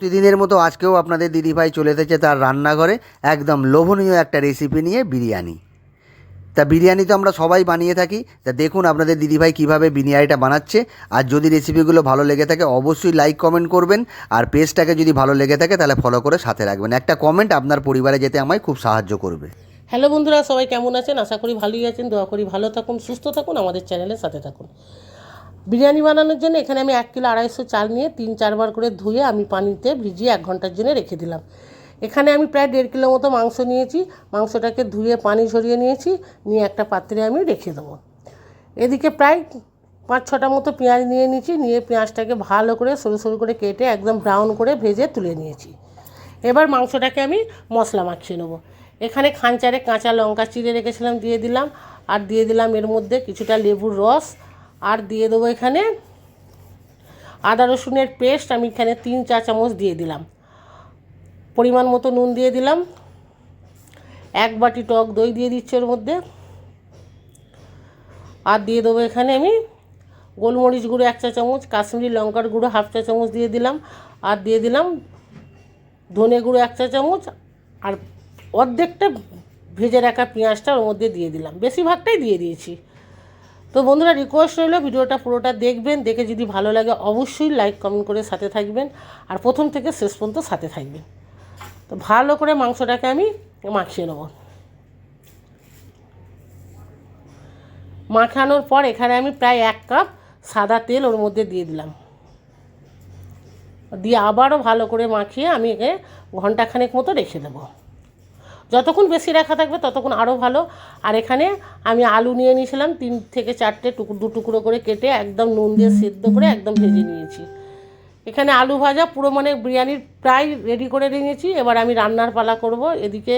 প্রতিদিনের মতো আজকেও আপনাদের দিদিভাই চলে এসেছে তার রান্নাঘরে একদম লোভনীয় একটা রেসিপি নিয়ে বিরিয়ানি। তা বিরিয়ানি তো আমরা সবাই বানিয়ে থাকি, তা দেখুন আপনাদের দিদিভাই কীভাবে বিরিয়ানিটা বানাচ্ছে। আর যদি রেসিপিগুলো ভালো লেগে থাকে, অবশ্যই লাইক কমেন্ট করবেন। আর পেজটাকে যদি ভালো লেগে থাকে, তাহলে ফলো করে সাথে রাখবেন। একটা কমেন্ট আপনার পরিবারে যেতে আমায় খুব সাহায্য করবে। হ্যালো বন্ধুরা, সবাই কেমন আছেন? আশা করি ভালোই আছেন। দোয়া করি ভালো থাকুন, সুস্থ থাকুন, আমাদের চ্যানেলের সাথে থাকুন। বিরিয়ানি বানানোর জন্য এখানে আমি এক কিলো আড়াইশো চাল নিয়ে তিন চারবার করে ধুয়ে আমি পানিতে ভিজিয়ে এক ঘণ্টার জন্য রেখে দিলাম। এখানে আমি প্রায় দেড় কিলো মতো মাংস নিয়েছি। মাংসটাকে ধুয়ে পানি ঝরিয়ে নিয়েছি। নিয়ে একটা পাত্রে আমি রেখে দেবো। এদিকে প্রায় পাঁচ ছটা মতো পেঁয়াজ নিয়ে নিয়েছি। নিয়ে পেঁয়াজটাকে ভালো করে সরু সরু করে কেটে একদম ব্রাউন করে ভেজে তুলে নিয়েছি। এবার মাংসটাকে আমি মশলা মাখিয়ে নেব। এখানে খাঞ্চারে কাঁচা লঙ্কা চিড়ে রেখেছিলাম, দিয়ে দিলাম। আর দিয়ে দিলাম এর মধ্যে কিছুটা লেবুর রস। আর দিয়ে দেবো এখানে আদা রসুনের পেস্ট, আমি এখানে তিন চা চামচ দিয়ে দিলাম। পরিমাণ মতো নুন দিয়ে দিলাম। এক বাটি টক দই দিয়ে দিচ্ছি ওর মধ্যে। আর দিয়ে দেবো এখানে আমি গোলমরিচ গুঁড়ো এক চা চামচ, কাশ্মীরি লঙ্কার গুঁড়ো হাফ চা চামচ দিয়ে দিলাম। আর দিয়ে দিলাম ধনে গুঁড়ো এক চা চামচ। আর অর্ধেকটা ভেজে রাখা পেঁয়াজটা ওর মধ্যে দিয়ে দিলাম। বেশিরভাগটাই দিয়ে দিয়েছি। তো বন্ধুরা রিকোয়েস্ট রইল, ভিডিওটা পুরোটা দেখবেন, দেখে যদি ভালো লাগে অবশ্যই লাইক কমেন্ট করে সাথে থাকবেন, আর প্রথম থেকে শেষ পর্যন্ত সাথে থাকবেন। তো ভালো করে মাংসটাকে আমি মাখিয়ে নেব। মাখানোর পর এখানে আমি প্রায় এক কাপ সাদা তেল ওর মধ্যে দিয়ে দিলাম। দিয়ে আবারও ভালো করে মাখিয়ে আমি একে ঘন্টাখানেক মতো রেখে দেবো। যতক্ষণ বেশি রাখা থাকবে ততক্ষণ আরও ভালো। আর এখানে আমি আলু নিয়ে নিয়েছিলাম, তিন থেকে চারটে টুকরো, দু টুকরো করে কেটে একদম নুন দিয়ে সেদ্ধ করে একদম ভেজে নিয়েছি। এখানে আলু ভাজা, পুরো মানে বিরিয়ানির প্রায় রেডি করে নিয়েছি। এবার আমি রান্নার পালা করব। এদিকে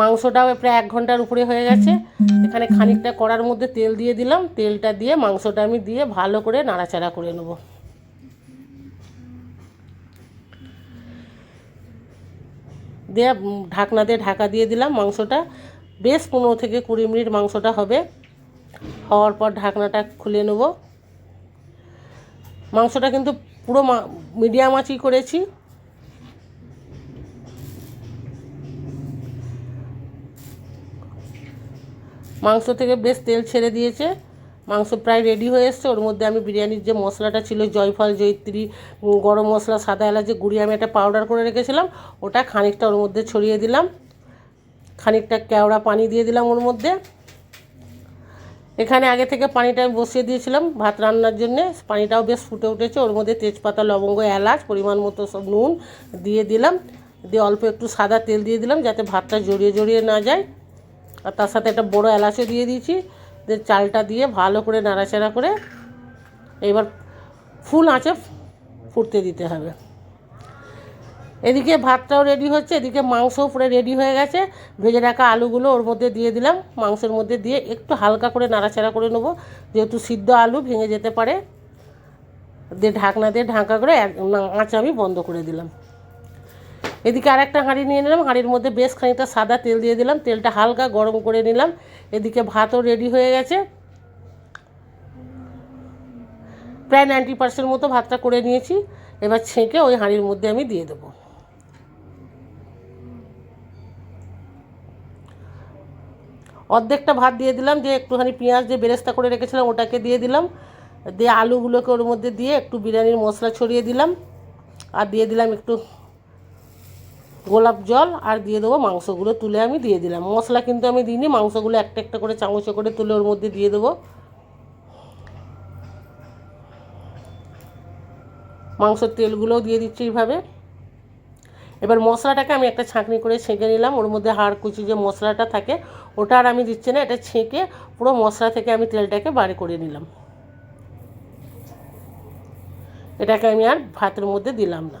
মাংসটাও প্রায় এক ঘণ্টার উপরে হয়ে গেছে। এখানে খানিকটা কড়ার মধ্যে তেল দিয়ে দিলাম। তেলটা দিয়ে মাংসটা আমি দিয়ে ভালো করে নাড়াচাড়া করে নেব। দিয়ে ঢাকনা দিয়ে ঢাকা দিয়ে দিলাম মাংসটা। বেশ পনেরো থেকে কুড়ি মিনিট মাংসটা হবে। হওয়ার পর ঢাকনাটা খুলে নেব। মাংসটা কিন্তু পুরো মিডিয়াম আঁচই করেছি। মাংস থেকে বেশ তেল ছেড়ে দিয়েছে। মাংস প্রায় রেডি হয়ে এসছে। ওর মধ্যে আমি বিরিয়ানির যে মশলাটা ছিল জয়ফল জয়ত্রী উম, গরম মশলা সাদা এলাচ যে গুঁড়ি আমি একটা পাউডার করে রেখেছিলাম ওটা খানিকটা ওর মধ্যে ছড়িয়ে দিলাম। খানিকটা কেওড়া পানি দিয়ে দিলাম ওর মধ্যে। এখানে আগে থেকে পানিটা আমি বসিয়ে দিয়েছিলাম ভাত রান্নার জন্য। পানিটাও বেশ ফুটে উঠেছে। ওর মধ্যে তেজপাতা লবঙ্গ এলাচ পরিমাণ মতো সব নুন দিয়ে দিলাম। দিয়ে অল্প একটু সাদা তেল দিয়ে দিলাম যাতে ভাতটা জড়িয়ে জড়িয়ে না যায়। আর তার সাথে একটা বড় এলাচও দিয়ে দিয়েছি। দিয়ে চালটা দিয়ে ভালো করে নাড়াচাড়া করে এবার ফুল আঁচে ফুটতে দিতে হবে। এদিকে ভাতটাও রেডি হচ্ছে, এদিকে মাংসও পুরো রেডি হয়ে গেছে। ভেজে রাখা আলুগুলো ওর মধ্যে দিয়ে দিলাম, মাংসের মধ্যে দিয়ে একটু হালকা করে নাড়াচাড়া করে নেব। যেহেতু সিদ্ধ আলু ভেঙে যেতে পারে, দিয়ে ঢাকনা দিয়ে ঢাকা করে আঁচ আমি বন্ধ করে দিলাম। এদিকে আরেকটা হাঁড়ি নিয়ে নিলাম। হাঁড়ির মধ্যে বেশ খানিকটা সাদা তেল দিয়ে দিলাম। তেলটা হালকা গরম করে নিলাম। এদিকে ভাতও রেডি হয়ে গেছে। প্রায় নাইনটি পার্সেন্ট মতো ভাতটা করে নিয়েছি। এবার ছেঁকে ওই হাঁড়ির মধ্যে আমি দিয়ে দেবো। অর্ধেকটা ভাত দিয়ে দিলাম। দিয়ে একটুখানি পেঁয়াজ দিয়ে বেরেস্তা করে রেখেছিলাম, ওটাকে দিয়ে দিলাম। দিয়ে আলুগুলোকে ওর মধ্যে দিয়ে একটু বিরিয়ানির মশলা ছড়িয়ে দিলাম। আর দিয়ে দিলাম একটু গোলাপ জল আর দিয়ে দেবো মাংসগুলো তুলে আমি দিয়ে দিলাম। মশলা কিন্তু আমি দিইনি, মাংসগুলো একটা একটা করে চামচে করে তুলে ওর মধ্যে দিয়ে দেবো। মাংসের তেলগুলোও দিয়ে দিচ্ছি এইভাবে। এবার মশলাটাকে আমি একটা ছাঁকনি করে ছেঁকে নিলাম, ওর মধ্যে হাড় কুচি যে মশলাটা থাকে, ওটা আর আমি দিচ্ছি না, এটা ছেঁকে পুরো মশলা থেকে আমি তেলটাকে বাড়ি করে নিলাম। এটাকে আমি আর ভাতের মধ্যে দিলাম না।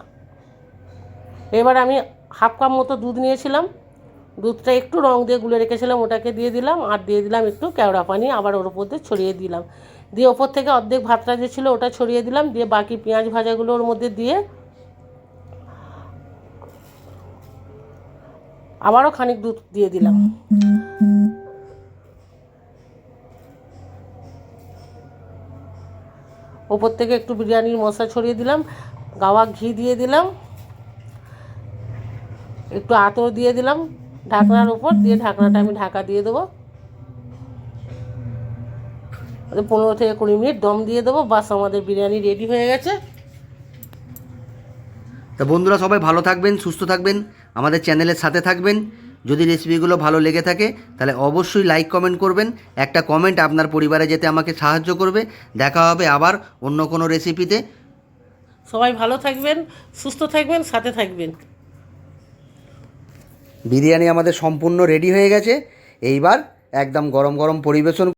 এবার আমি হাফ কাপ মতো দুধ নিয়েছিলাম। দুধটা একটু রং দিয়ে গুলে রেখেছিলাম, ওটাকে দিয়ে দিলাম আর দিয়ে দিলাম একটু কেওড়া পানি, আবার ওর উপর দিয়ে ছড়িয়ে দিলাম। দিয়ে ওপর থেকে অর্ধেক ভাতটা যে ছিল ওটা ছড়িয়ে দিলাম, দিয়ে বাকি পেঁয়াজ ভাজাগুলো ওর মধ্যে দিয়ে আবারও খানিক দুধ দিয়ে দিলাম। ওপর থেকে একটু বিরিয়ানির মশলা ছড়িয়ে দিলাম, গাওয়া ঘি দিয়ে দিলাম। একটু আতর দিয়ে দিলাম ঢাকনার উপর দিয়ে ঢাকনাটা আমি ঢাকা দিয়ে দেবো। পনেরো থেকে কুড়ি মিনিট দম দিয়ে দেবো বাস আমাদের বিরিয়ানি রেডি হয়ে গেছে। তা বন্ধুরা সবাই ভালো থাকবেন সুস্থ থাকবেন আমাদের চ্যানেলের সাথে থাকবেন। যদি রেসিপিগুলো ভালো লেগে থাকে তাহলে অবশ্যই লাইক কমেন্ট করবেন। একটা কমেন্ট আপনার পরিবারে যেতে আমাকে সাহায্য করবে। দেখা হবে আবার অন্য কোনো রেসিপিতে সবাই ভালো থাকবেন সুস্থ থাকবেন সাথে থাকবেন। বিরিয়ানি আমাদের সম্পূর্ণ রেডি হয়ে গেছে। এইবার একদম গরম গরম পরিবেশন